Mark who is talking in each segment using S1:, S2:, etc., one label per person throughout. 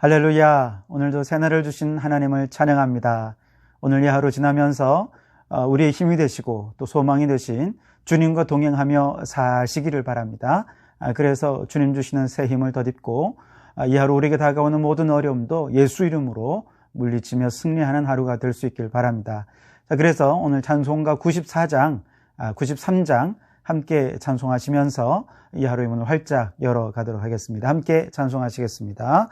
S1: 할렐루야. 오늘도 새날을 주신 하나님을 찬양합니다. 오늘 이 하루 지나면서 어, 우리의 힘이 되시고 또 소망이 되신 주님과 동행하며 사시기를 바랍니다. 아, 그래서 주님 주시는 새 힘을 덧입고 아, 이 하루 우리에게 다가오는 모든 어려움도 예수 이름으로 물리치며 승리하는 하루가 될 수 있길 바랍니다. 자, 그래서 오늘 찬송가 94장, 93장 아, 함께 찬송하시면서 이 하루의 문을 활짝 열어 가도록 하겠습니다. 함께 찬송하시겠습니다.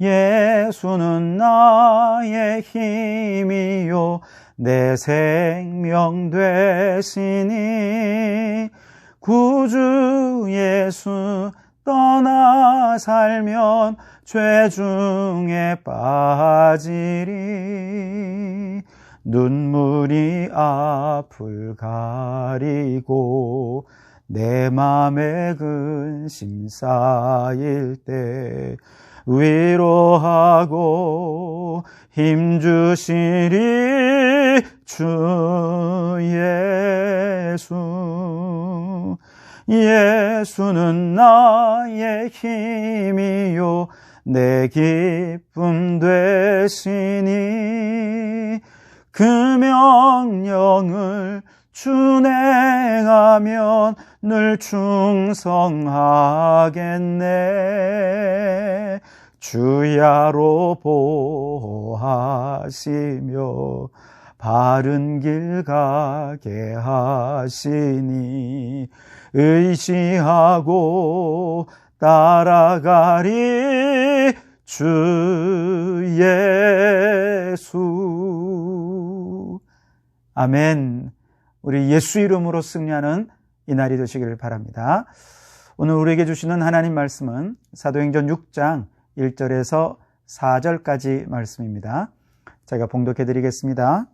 S1: 예수는 나의 힘이요. 내 생명 되시니 구주 예수 떠나 살면 죄 중에 빠지리. 눈물이 앞을 가리고 내 맘에 근심 쌓일 때 위로하고 힘주시리 주 예수 예수는 나의 힘이요 내 기쁨 되시니 그 명령을 준행하면 늘 충성하겠네. 주야로 보하시며 바른 길 가게 하시니 의지하고 따라가리 주 예수. 아멘. 우리 예수 이름으로 승리하는 이 날이 되시기를 바랍니다. 오늘 우리에게 주시는 하나님 말씀은 사도행전 6장 1절에서 4절까지 말씀입니다. 제가 봉독해 드리겠습니다.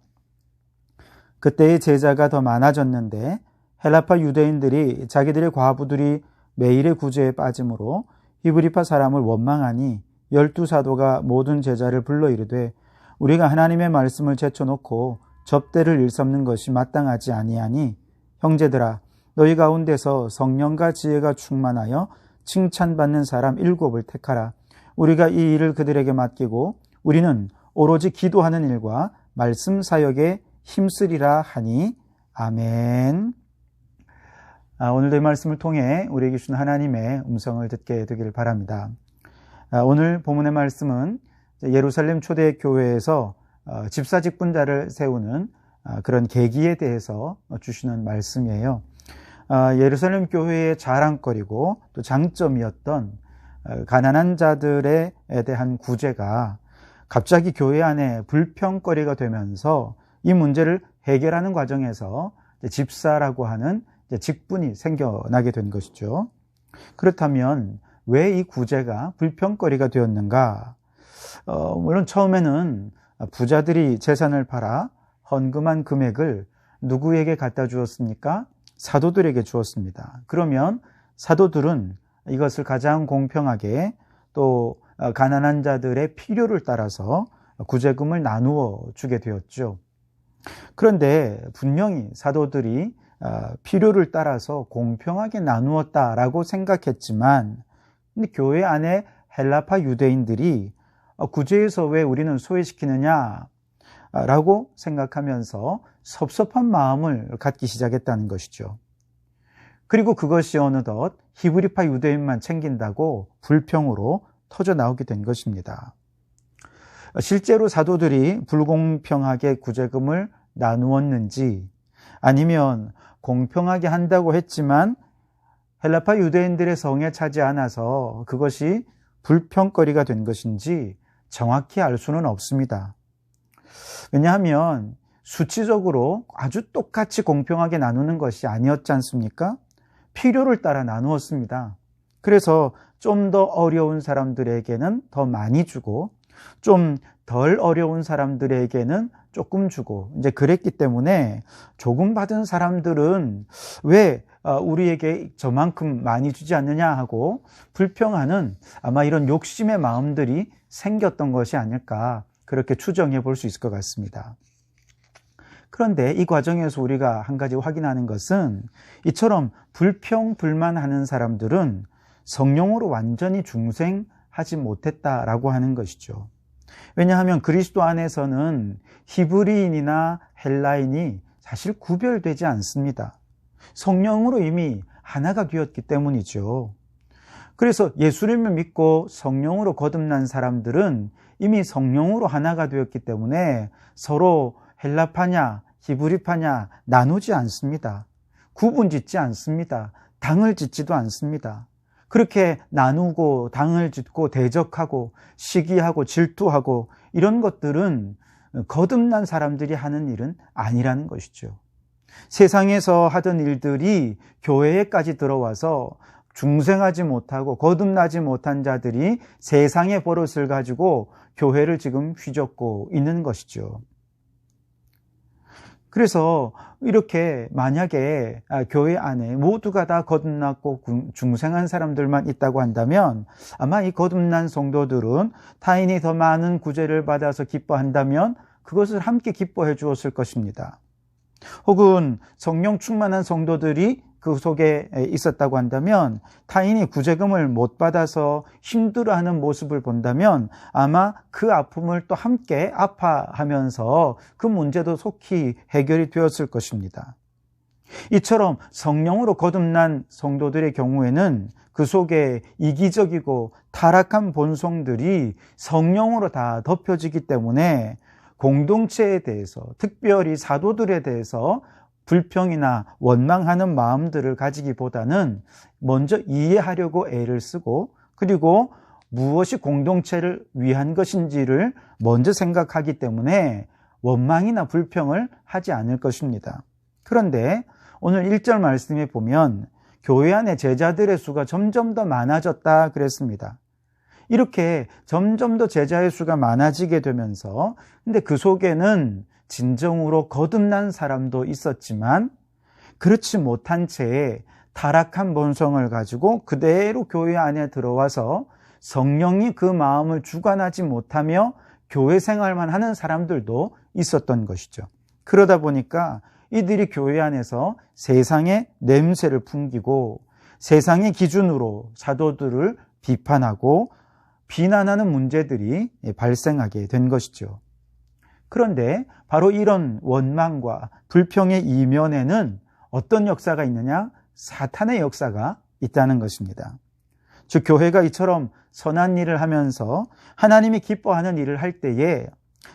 S1: 그때의 제자가 더 많아졌는데 헬라파 유대인들이 자기들의 과부들이 매일의 구제에 빠짐으로 히브리파 사람을 원망하니 열두 사도가 모든 제자를 불러 이르되 우리가 하나님의 말씀을 제쳐놓고 접대를 일삼는 것이 마땅하지 아니하니 형제들아 너희 가운데서 성령과 지혜가 충만하여 칭찬받는 사람 일곱을 택하라 우리가 이 일을 그들에게 맡기고 우리는 오로지 기도하는 일과 말씀 사역에 힘쓰리라 하니 아멘. 아, 오늘도 이 말씀을 통해 우리에게 주신 하나님의 음성을 듣게 되기를 바랍니다. 아, 오늘 본문의 말씀은 예루살렘 초대 교회에서 어, 집사 직분자를 세우는 아, 그런 계기에 대해서 주시는 말씀이에요. 아, 예루살렘 교회의 자랑거리고 또 장점이었던 어, 가난한 자들에 대한 구제가 갑자기 교회 안에 불평거리가 되면서 이 문제를 해결하는 과정에서 집사라고 하는 직분이 생겨나게 된 것이죠. 그렇다면 왜 이 구제가 불평거리가 되었는가? 어, 물론 처음에는 부자들이 재산을 팔아 헌금한 금액을 누구에게 갖다 주었습니까? 사도들에게 주었습니다. 그러면 사도들은 이것을 가장 공평하게 또 가난한 자들의 필요를 따라서 구제금을 나누어 주게 되었죠. 그런데 분명히 사도들이 아, 필요를 따라서 공평하게 나누었다라고 생각했지만 교회 안에 헬라파 유대인들이 어, 구제에서 왜 우리는 소외시키느냐 라고 생각하면서 섭섭한 마음을 갖기 시작했다는 것이죠. 그리고 그것이 어느덧 히브리파 유대인만 챙긴다고 불평으로 터져 나오게 된 것입니다. 실제로 사도들이 불공평하게 구제금을 나누었는지 아니면 공평하게 한다고 했지만 헬라파 유대인들의 성에 차지 않아서 그것이 불평거리가 된 것인지 정확히 알 수는 없습니다. 왜냐하면 수치적으로 아주 똑같이 공평하게 나누는 것이 아니었지 않습니까? 필요를 따라 나누었습니다. 그래서 좀 더 어려운 사람들에게는 더 많이 주고 좀 덜 어려운 사람들에게는 조금 주고 이제 그랬기 때문에 조금 받은 사람들은 왜 어, 우리에게 저만큼 많이 주지 않느냐 하고 불평하는 아마 이런 욕심의 마음들이 생겼던 것이 아닐까 그렇게 추정해 볼 수 있을 것 같습니다. 그런데 이 과정에서 우리가 한 가지 확인하는 것은 이처럼 불평, 불만하는 사람들은 성령으로 완전히 중생하지 하지 못했다라고 하는 것이죠. 왜냐하면 그리스도 안에서는 히브리인이나 헬라인이 사실 구별되지 않습니다. 성령으로 이미 하나가 되었기 때문이죠. 그래서 예수님을 믿고 성령으로 거듭난 사람들은 이미 성령으로 하나가 되었기 때문에 서로 헬라파냐, 히브리파냐 나누지 않습니다. 구분 짓지 않습니다. 당을 짓지도 않습니다. 그렇게 나누고 당을 짓고 대적하고 시기하고 질투하고 이런 것들은 거듭난 사람들이 하는 일은 아니라는 것이죠. 세상에서 하던 일들이 교회에까지 들어와서 중생하지 못하고 거듭나지 못한 자들이 세상의 버릇을 가지고 교회를 지금 휘젓고 있는 것이죠. 그래서 이렇게 만약에 아, 교회 안에 모두가 다 거듭났고 중생한 사람들만 있다고 한다면 아마 이 거듭난 성도들은 타인이 더 많은 구제를 받아서 기뻐한다면 그것을 함께 기뻐해 주었을 것입니다. 혹은 성령 충만한 성도들이 그 속에 있었다고 한다면 타인이 구제금을 못 받아서 힘들어하는 모습을 본다면 아마 그 아픔을 또 함께 아파하면서 그 문제도 속히 해결이 되었을 것입니다. 이처럼 성령으로 거듭난 성도들의 경우에는 그 속에 이기적이고 타락한 본성들이 성령으로 다 덮여지기 때문에 공동체에 대해서 특별히 사도들에 대해서 불평이나 원망하는 마음들을 가지기보다는 먼저 이해하려고 애를 쓰고 그리고 무엇이 공동체를 위한 것인지를 먼저 생각하기 때문에 원망이나 불평을 하지 않을 것입니다. 그런데 오늘 1절 말씀에 보면 교회 안에 제자들의 수가 점점 더 많아졌다 그랬습니다. 이렇게 점점 더 제자의 수가 많아지게 되면서 근데 그 속에는 진정으로 거듭난 사람도 있었지만 그렇지 못한 채에 타락한 본성을 가지고 그대로 교회 안에 들어와서 성령이 그 마음을 주관하지 못하며 교회 생활만 하는 사람들도 있었던 것이죠. 그러다 보니까 이들이 교회 안에서 세상의 냄새를 풍기고 세상의 기준으로 사도들을 비판하고 비난하는 문제들이 발생하게 된 것이죠. 그런데 바로 이런 원망과 불평의 이면에는 어떤 역사가 있느냐? 사탄의 역사가 있다는 것입니다. 즉, 교회가 이처럼 선한 일을 하면서 하나님이 기뻐하는 일을 할 때에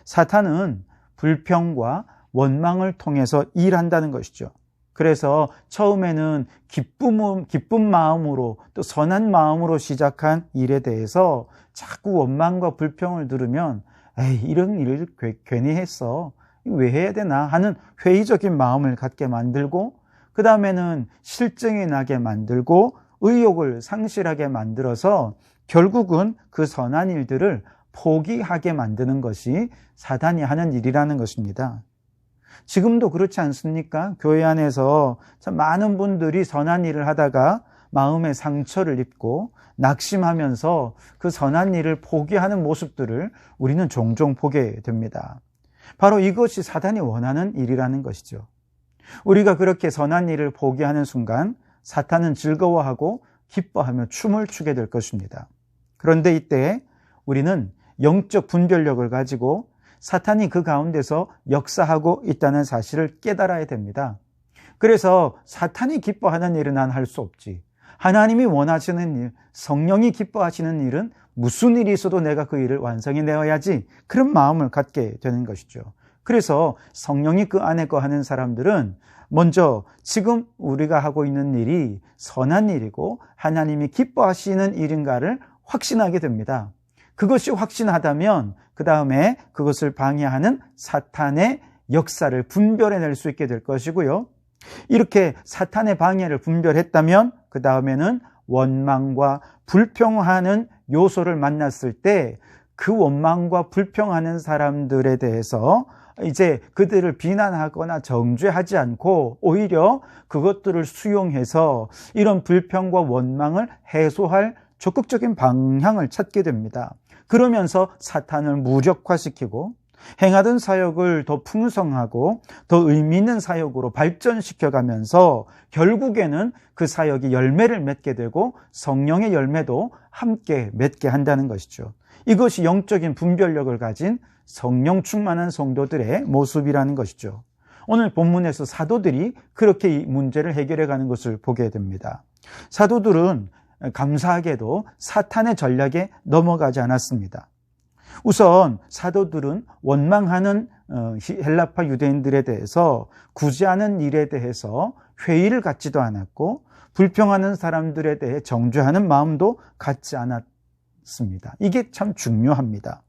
S1: 사탄은 불평과 원망을 통해서 일한다는 것이죠. 그래서 처음에는 기쁨, 기쁜 마음으로 또 선한 마음으로 시작한 일에 대해서 자꾸 원망과 불평을 들으면 에이, 이런 일을 괜히 했어. 왜 해야 되나 하는 회의적인 마음을 갖게 만들고 그 다음에는 실증이 나게 만들고 의욕을 상실하게 만들어서 결국은 그 선한 일들을 포기하게 만드는 것이 사단이 하는 일이라는 것입니다. 지금도 그렇지 않습니까? 교회 안에서 참 많은 분들이 선한 일을 하다가 마음의 상처를 입고 낙심하면서 그 선한 일을 포기하는 모습들을 우리는 종종 보게 됩니다. 바로 이것이 사단이 원하는 일이라는 것이죠. 우리가 그렇게 선한 일을 포기하는 순간 사탄은 즐거워하고 기뻐하며 춤을 추게 될 것입니다. 그런데 이때 우리는 영적 분별력을 가지고 사탄이 그 가운데서 역사하고 있다는 사실을 깨달아야 됩니다. 그래서 사탄이 기뻐하는 일은 난 할 수 없지. 하나님이 원하시는 일, 성령이 기뻐하시는 일은 무슨 일이 있어도 내가 그 일을 완성해 내어야지. 그런 마음을 갖게 되는 것이죠. 그래서 성령이 그 안에 거하는 사람들은 먼저 지금 우리가 하고 있는 일이 선한 일이고 하나님이 기뻐하시는 일인가를 확신하게 됩니다. 그것이 확신하다면 그 다음에 그것을 방해하는 사탄의 역사를 분별해낼 수 있게 될 것이고요. 이렇게 사탄의 방해를 분별했다면 그 다음에는 원망과 불평하는 요소를 만났을 때 그 원망과 불평하는 사람들에 대해서 이제 그들을 비난하거나 정죄하지 않고 오히려 그것들을 수용해서 이런 불평과 원망을 해소할 적극적인 방향을 찾게 됩니다. 그러면서 사탄을 무력화시키고 행하던 사역을 더 풍성하고 더 의미 있는 사역으로 발전시켜 가면서 결국에는 그 사역이 열매를 맺게 되고 성령의 열매도 함께 맺게 한다는 것이죠. 이것이 영적인 분별력을 가진 성령 충만한 성도들의 모습이라는 것이죠. 오늘 본문에서 사도들이 그렇게 이 문제를 해결해 가는 것을 보게 됩니다. 사도들은 감사하게도 사탄의 전략에 넘어가지 않았습니다. 우선 사도들은 원망하는 어, 헬라파 유대인들에 대해서 구제하는 일에 대해서 회의를 갖지도 않았고 불평하는 사람들에 대해 정죄하는 마음도 갖지 않았습니다. 이게 참 중요합니다.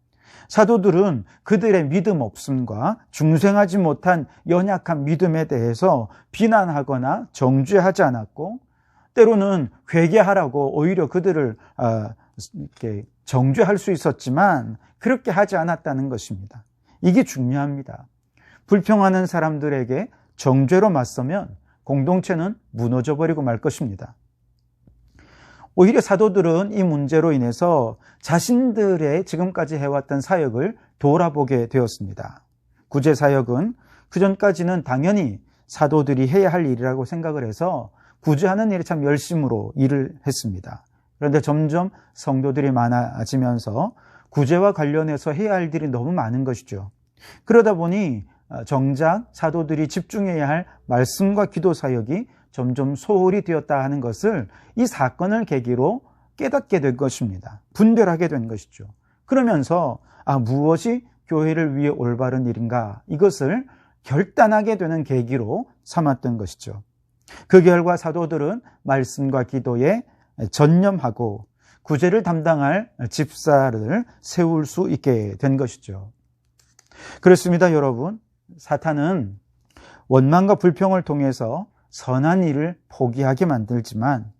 S1: 사도들은 그들의 믿음 없음과 중생하지 못한 연약한 믿음에 대해서 비난하거나 정죄하지 않았고 때로는 회개하라고 오히려 그들을 아, 이렇게 정죄할 수 있었지만 그렇게 하지 않았다는 것입니다. 이게 중요합니다. 불평하는 사람들에게 정죄로 맞서면 공동체는 무너져 버리고 말 것입니다. 오히려 사도들은 이 문제로 인해서 자신들의 지금까지 해왔던 사역을 돌아보게 되었습니다. 구제 사역은 그전까지는 당연히 사도들이 해야 할 일이라고 생각을 해서 구제하는 일에 참 열심으로 일을 했습니다. 그런데 점점 성도들이 많아지면서 구제와 관련해서 해야 할 일이 너무 많은 것이죠. 그러다 보니 정작 사도들이 집중해야 할 말씀과 기도 사역이 점점 소홀히 되었다 하는 것을 이 사건을 계기로 깨닫게 된 것입니다. 분별하게 된 것이죠. 그러면서 아 무엇이 교회를 위해 올바른 일인가 이것을 결단하게 되는 계기로 삼았던 것이죠. 그 결과 사도들은 말씀과 기도에 전념하고 구제를 담당할 집사를 세울 수 있게 된 것이죠. 그렇습니다, 여러분. 사탄은 원망과 불평을 통해서 선한 일을 포기하게 만들지만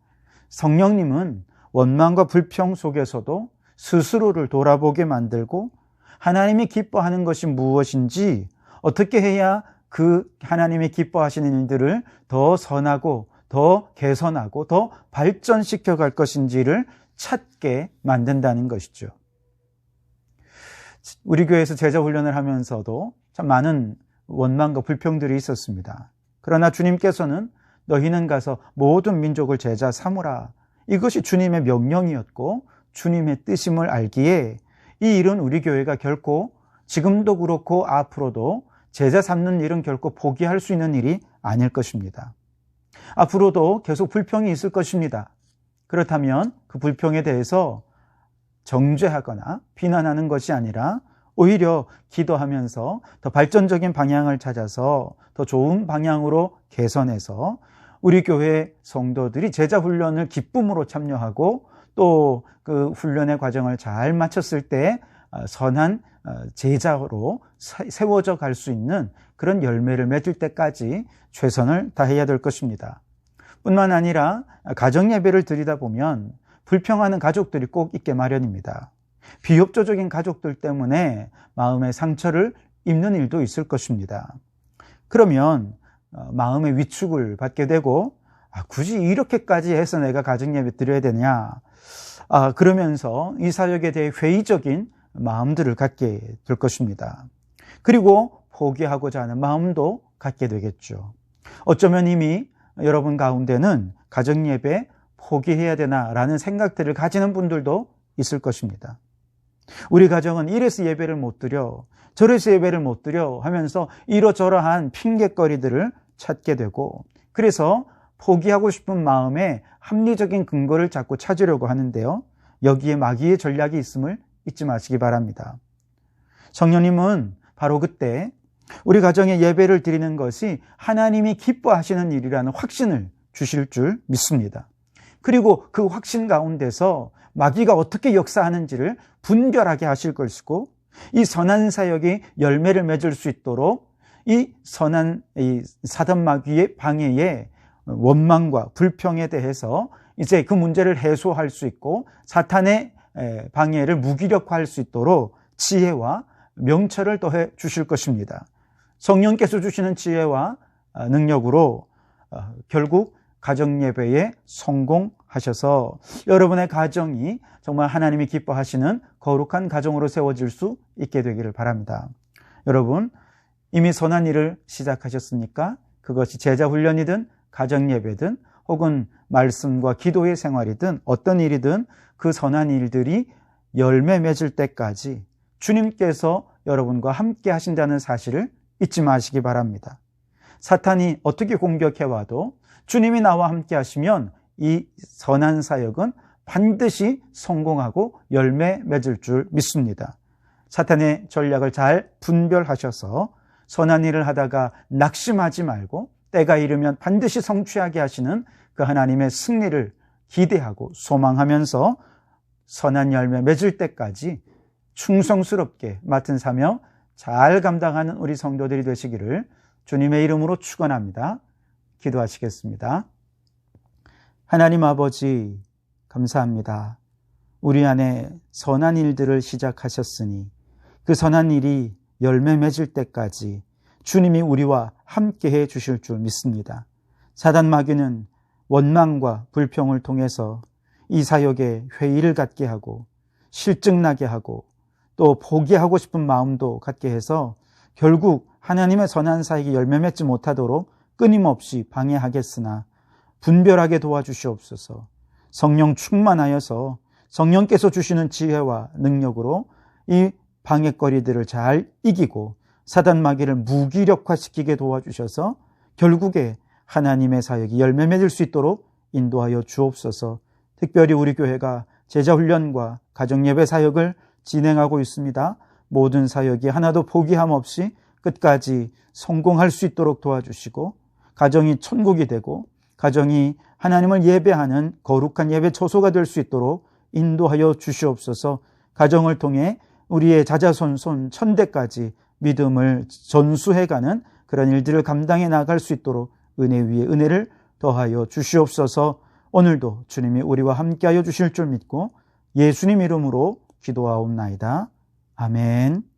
S1: 성령님은 원망과 불평 속에서도 스스로를 돌아보게 만들고 하나님이 기뻐하는 것이 무엇인지 어떻게 해야 그 하나님이 기뻐하시는 일들을 더 선하고 더 개선하고 더 발전시켜 갈 것인지를 찾게 만든다는 것이죠. 우리 교회에서 제자 훈련을 하면서도 참 많은 원망과 불평들이 있었습니다. 그러나 주님께서는 너희는 가서 모든 민족을 제자 삼으라. 이것이 주님의 명령이었고 주님의 뜻임을 알기에 이 일은 우리 교회가 결코 지금도 그렇고 앞으로도 제자 삼는 일은 결코 포기할 수 있는 일이 아닐 것입니다. 앞으로도 계속 불평이 있을 것입니다. 그렇다면 그 불평에 대해서 정죄하거나 비난하는 것이 아니라 오히려 기도하면서 더 발전적인 방향을 찾아서 더 좋은 방향으로 개선해서 우리 교회 성도들이 제자 훈련을 기쁨으로 참여하고 또 그 훈련의 과정을 잘 마쳤을 때 어, 선한 어, 제자로 세워져 갈 수 있는 그런 열매를 맺을 때까지 최선을 다해야 될 것입니다. 뿐만 아니라 가정 예배를 드리다 보면 불평하는 가족들이 꼭 있게 마련입니다. 비협조적인 가족들 때문에 마음의 상처를 입는 일도 있을 것입니다. 그러면 어, 마음의 위축을 받게 되고 아, 굳이 이렇게까지 해서 내가 가정 예배 드려야 되냐? 아, 그러면서 이 사역에 대해 회의적인 마음들을 갖게 될 것입니다. 그리고 포기하고자 하는 마음도 갖게 되겠죠. 어쩌면 이미 여러분 가운데는 가정 예배 포기해야 되나라는 생각들을 가지는 분들도 있을 것입니다. 우리 가정은 이래서 예배를 못 드려, 저래서 예배를 못 드려 하면서 이러저러한 핑계거리들을 찾게 되고, 그래서 포기하고 싶은 마음에 합리적인 근거를 자꾸 찾으려고 하는데요. 여기에 마귀의 전략이 있음을 잊지 마시기 바랍니다. 성령님은 바로 그때 우리 가정에 예배를 드리는 것이 하나님이 기뻐하시는 일이라는 확신을 주실 줄 믿습니다. 그리고 그 확신 가운데서 마귀가 어떻게 역사하는지를 분별하게 하실 것이고 이 선한 사역이 열매를 맺을 수 있도록 이 선한 이 사단 마귀의 방해에 원망과 불평에 대해서 이제 그 문제를 해소할 수 있고 사탄의 방해를 무기력화할 수 있도록 지혜와 명철을 더해 주실 것입니다. 성령께서 주시는 지혜와 능력으로 어, 결국 가정 예배에 성공하셔서 여러분의 가정이 정말 하나님이 기뻐하시는 거룩한 가정으로 세워질 수 있게 되기를 바랍니다. 여러분, 이미 선한 일을 시작하셨습니까? 그것이 제자 훈련이든 가정 예배든 혹은 말씀과 기도의 생활이든 어떤 일이든 그 선한 일들이 열매 맺을 때까지 주님께서 여러분과 함께 하신다는 사실을 잊지 마시기 바랍니다. 사탄이 어떻게 공격해 와도 주님이 나와 함께 하시면 이 선한 사역은 반드시 성공하고 열매 맺을 줄 믿습니다. 사탄의 전략을 잘 분별하셔서 선한 일을 하다가 낙심하지 말고 때가 이르면 반드시 성취하게 하시는 그 하나님의 승리를 기대하고 소망하면서 선한 열매 맺을 때까지 충성스럽게 맡은 사명 잘 감당하는 우리 성도들이 되시기를 주님의 이름으로 축원합니다. 기도하시겠습니다. 하나님 아버지 감사합니다. 우리 안에 선한 일들을 시작하셨으니 그 선한 일이 열매 맺을 때까지 주님이 우리와 함께 해 주실 줄 믿습니다. 사단 마귀는 원망과 불평을 통해서 이 사역에 회의를 갖게 하고 실증나게 하고 또 포기하고 싶은 마음도 갖게 해서 결국 하나님의 선한 사역이 열매 맺지 못하도록 끊임없이 방해하겠으나 분별하게 도와주시옵소서. 성령 충만하여서 성령께서 주시는 지혜와 능력으로 이 방해거리들을 잘 이기고 사단 마귀를 무기력화시키게 도와주셔서 결국에 하나님의 사역이 열매 맺을 수 있도록 인도하여 주옵소서. 특별히 우리 교회가 제자 훈련과 가정 예배 사역을 진행하고 있습니다. 모든 사역이 하나도 포기함 없이 끝까지 성공할 수 있도록 도와주시고 가정이 천국이 되고 가정이 하나님을 예배하는 거룩한 예배 초소가 될 수 있도록 인도하여 주시옵소서 가정을 통해 우리의 자자손손 천대까지 믿음을 전수해가는 그런 일들을 감당해 나갈 수 있도록 은혜 위에 은혜를 더하여 주시옵소서 오늘도 주님이 우리와 함께하여 주실 줄 믿고 예수님 이름으로 기도하옵나이다. 아멘.